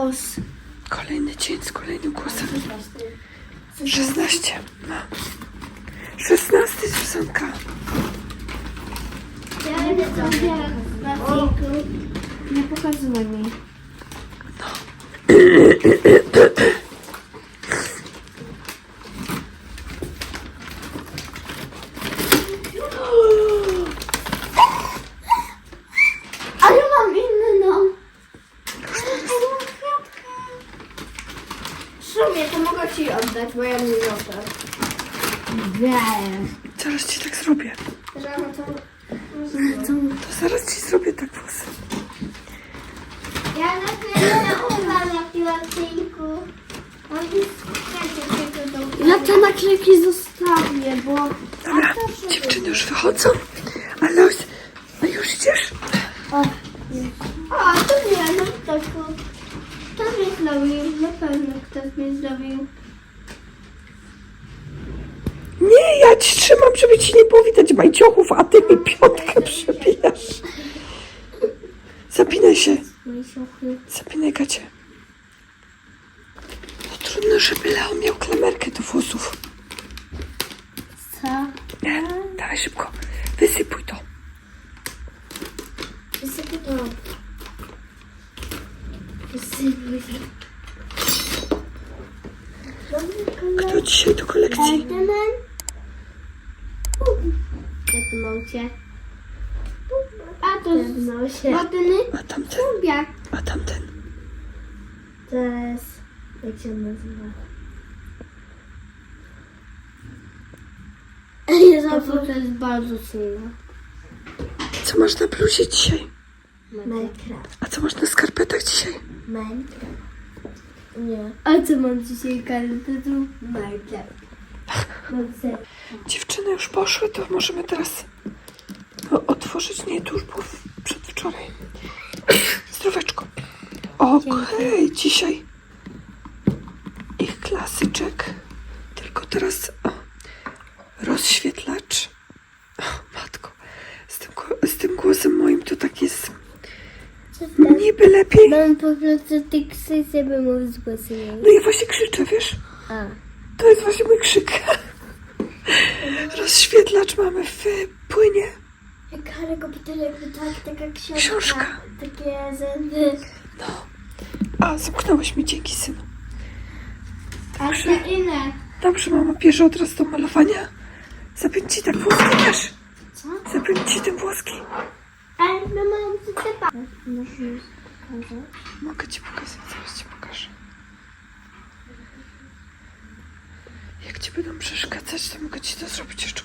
głos. Kolejny dzień z kolejnym głosem. 16. No. 16 Susanka. Ja będę sobie na filmku. Nie pokazuj mi. Ale mam inną. W sumie to mogę ci oddać, bo ja nie oddam. Wiem. Zaraz ci tak zrobię. Że to... To zaraz ci zrobię tak włosy. Ja dopiero uwam na piłacinku. Ja te naklejki zostawię, bo... Dobra, dziewczyny już wychodzą. Ale już, a już idziesz? O, o to nie, no tak. Kto mnie zrobił? Na pewno zrobił. Nie, ja ci trzymam, żeby ci nie było widać bajciochów, a ty mi piątkę przebijasz. Zapinaj się. Zapinaj gacie. No trudno, żeby Leo miał klamerkę do włosów. Co? Nie, dawaj szybko. Wysypuj to. Wysypuj to. Wysypuj to. Kto dzisiaj do kolekcji? Spiderman. Jak małcie. A to z wodny A tamten? lubię. A tamten? To jest... Jak się nazywa? To, to jest bardzo silne. Co masz na bluzie dzisiaj? Minecraft. A co masz na skarpetach dzisiaj? Minecraft. Nie. A co mam dzisiaj kartę? Tu Minecraft. Mam ser. Dziewczyny już poszły, to możemy teraz no, otworzyć. Nie, to już było przedwczoraj. Zdroweczko. Okej, dzisiaj ich klasyczek. Tylko teraz o, rozświetlacz. O, matko, z tym, z tym głosem moim to tak jest niby lepiej. Mam po prostu tyksy, żeby móc głosować. No ja właśnie krzyczę, wiesz? A. To jest właśnie mój krzyk. Rozświetlacz mamy w płynie. Jak Harry'ego Pottera, jakby tak, taka książka. Książka. Takie zęby. No. A, zamknąłeś mi, dzięki synu. A te inne. Dobrze, mama bierze od razu do malowania. Zapiąć ci tak włoski też. Co? Zapiąć ci tym włoski. Ale no mam tu typa. Możesz? Mogę ci pokazać, zaraz ci pokażę. Jak ci będą przeszkadzać, to mogę ci to zrobić jeszcze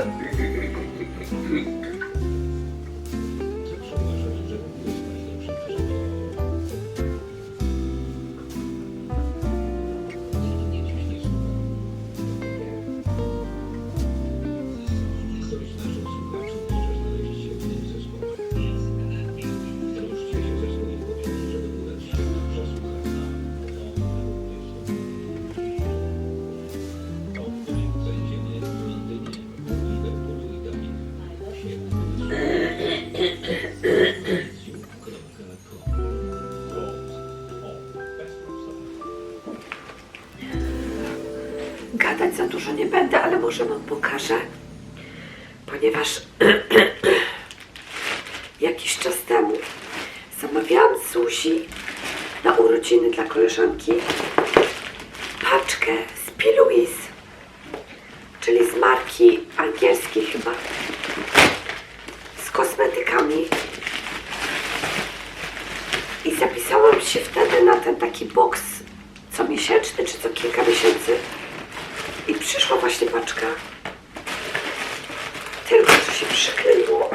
może wam pokażę. Ponieważ jakiś czas temu zamawiałam Zuzi na urodziny dla koleżanki paczkę z P. Louise, czyli z marki angielskiej chyba, z kosmetykami. I zapisałam się wtedy na ten taki boks co miesięczny, czy co kilka miesięcy. I przyszła właśnie paczka. Tylko, że się przykleiło.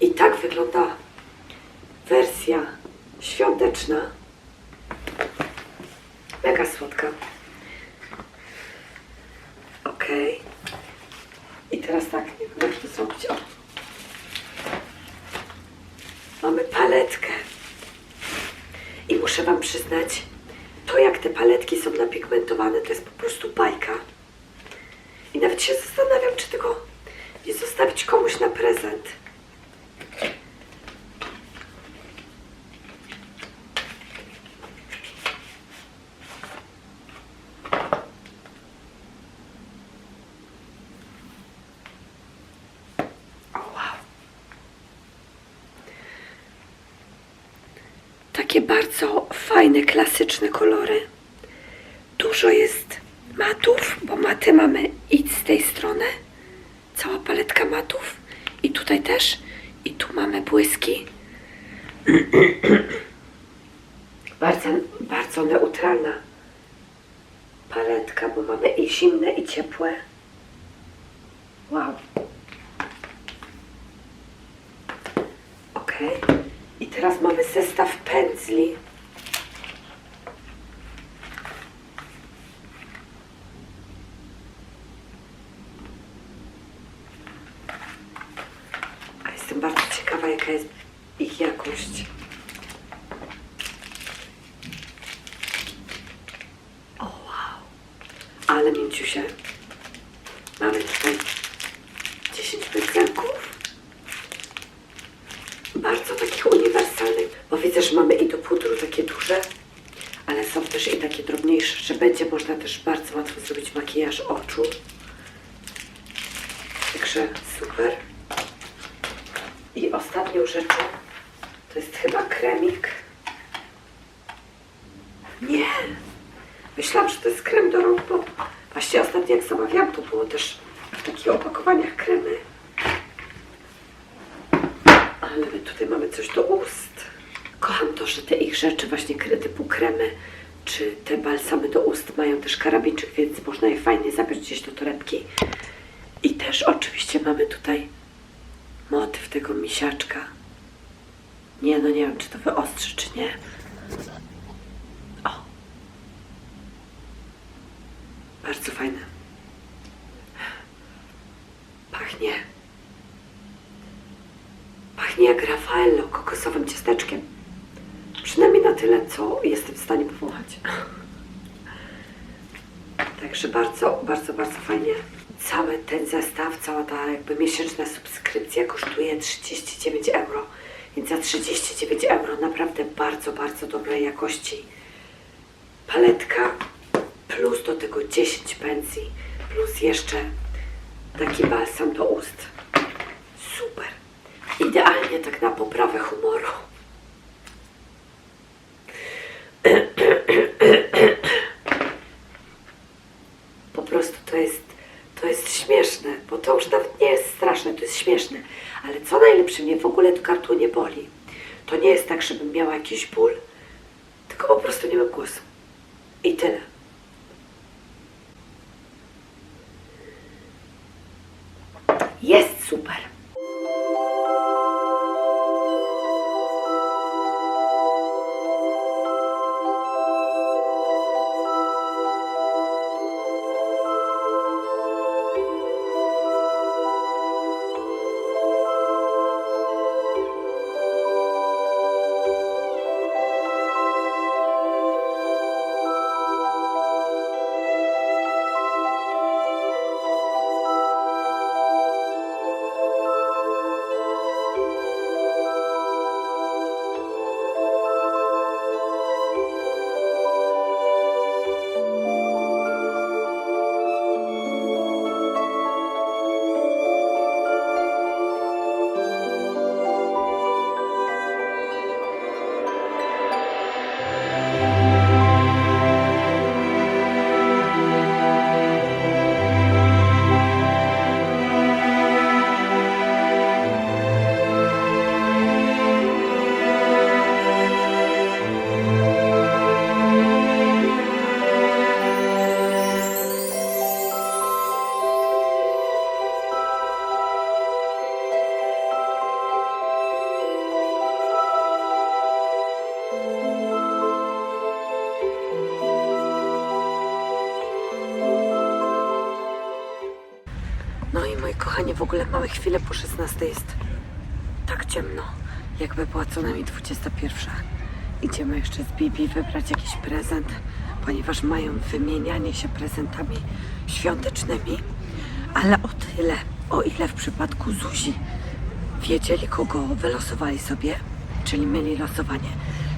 I tak wygląda wersja świąteczna. Mega słodka. Okej. I teraz tak, nie wiem jak to zrobić. O. Mamy paletkę. Muszę Wam przyznać, to jak te paletki są napigmentowane, to jest po prostu bajka. I nawet się zastanawiam, czy tego nie zostawić komuś na prezent. Takie bardzo fajne, klasyczne kolory. Dużo jest matów, bo maty mamy idź z tej strony. Cała paletka matów. I tutaj też. I tu mamy błyski. bardzo, bardzo neutralna paletka, bo mamy i zimne, i ciepłe. Wow. Ok. I teraz mamy zestaw pędzli. A jestem bardzo ciekawa, jaka jest ich jakość. O wow. Ale mięciusie. Mamy tutaj 10 pędzelków bardzo takich bo widzę, że mamy i do pudru takie duże, ale są też i takie drobniejsze, że będzie można też bardzo łatwo zrobić makijaż oczu. Także super. I ostatnią rzeczą to jest chyba kremik. Nie! Myślałam, że to jest krem do rąk, bo właśnie ostatnio jak zamawiałam, to było też w takich opakowaniach kremy. Ale my tutaj mamy coś do ust. To, że te ich rzeczy, właśnie typu kremy, czy te balsamy do ust mają też karabinczyk, więc można je fajnie zabrać gdzieś do torebki. I też oczywiście mamy tutaj motyw tego misiaczka. Nie, no nie wiem, czy to wyostrzy, czy nie. O. Bardzo fajne. Pachnie. Pachnie jak Raffaello kokosowym ciasteczkiem. Tyle, co jestem w stanie powąchać. Także bardzo, bardzo, bardzo fajnie. Cały ten zestaw, cała ta jakby miesięczna subskrypcja kosztuje 39 euro. Więc za 39 euro naprawdę bardzo, bardzo dobrej jakości paletka plus do tego 10 pensji plus jeszcze taki balsam do ust. Super. Idealnie tak na poprawę humoru. Po prostu to jest, to jest śmieszne, bo to już nawet nie jest straszne, to jest śmieszne. Ale co najlepsze, mnie w ogóle to kartu nie boli. To nie jest tak, żebym miała jakiś ból, tylko po prostu nie mam głosu. I tyle. Jest super. I moi kochani, w ogóle mamy chwilę po 16 jest tak ciemno, jakby była co najmniej 21. Idziemy jeszcze z Bibi wybrać jakiś prezent, ponieważ mają wymienianie się prezentami świątecznymi, ale o tyle, o ile w przypadku Zuzi wiedzieli, kogo wylosowali sobie, czyli mieli losowanie,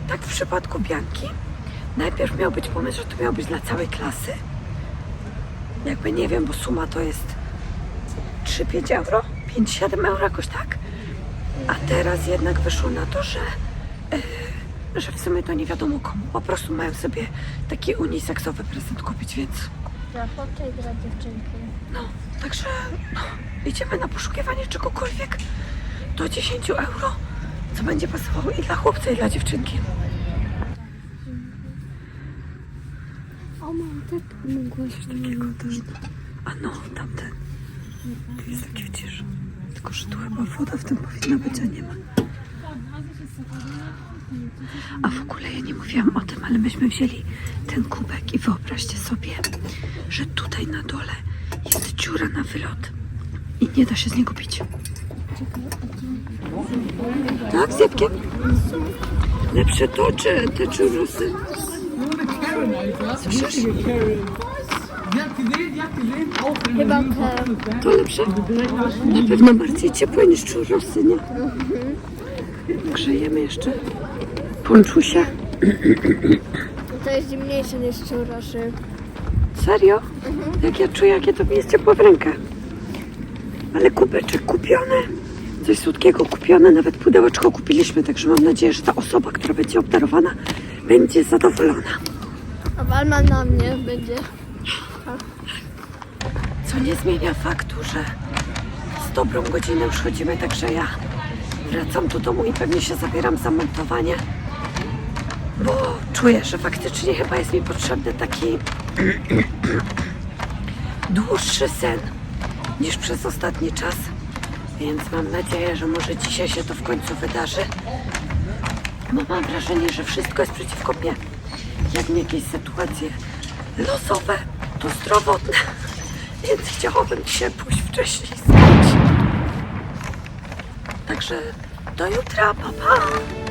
tak w przypadku Bianki najpierw miał być pomysł, że to miało być dla całej klasy. Jakby nie wiem, bo suma to jest 3-5 euro, 5-7 euro jakoś tak. A teraz jednak wyszło na to, że, e, że w sumie to nie wiadomo komu. Po prostu mają sobie taki uniseksowy prezent kupić, więc Dla chłopca i dla dziewczynki. no, także no, idziemy na poszukiwanie czegokolwiek do 10 euro, co będzie pasowało i dla chłopca, i dla dziewczynki. O, mam tak mgłę. Takiego też. A no, tamten. Jest taki widzisz. Tylko, że tu chyba woda w tym powinna być, a nie ma. A w ogóle ja nie mówiłam o tym, ale myśmy wzięli ten kubek i wyobraźcie sobie, że tutaj na dole jest dziura na wylot i nie da się z niego pić. Tak, z jabłkiem? Lepsze to, czy te czurusy? Słyszysz? Chyba. To lepsze? Na pewno bardziej ciepłe niż czurusy, nie? Grzejemy jeszcze ponczusia. To jest zimniejsze niż czurosy. Serio? Jak ja czuję, jakie to mi jest ciepłe w rękę. Ale kubeczek kupiony. Coś słodkiego kupione, nawet pudełeczko kupiliśmy, także mam nadzieję, że ta osoba, która będzie obdarowana, będzie zadowolona. A walma na mnie będzie. Co nie zmienia faktu, że z dobrą godzinę już chodzimy, także ja wracam do domu i pewnie się zabieram za montowanie, bo czuję, że faktycznie chyba jest mi potrzebny taki dłuższy sen niż przez ostatni czas. Więc mam nadzieję, że może dzisiaj się to w końcu wydarzy. Bo mam wrażenie, że wszystko jest przeciwko mnie. Jak mi jakieś sytuacje losowe, to zdrowotne. Więc chciałabym dzisiaj pójść wcześniej spać. Także do jutra, pa pa!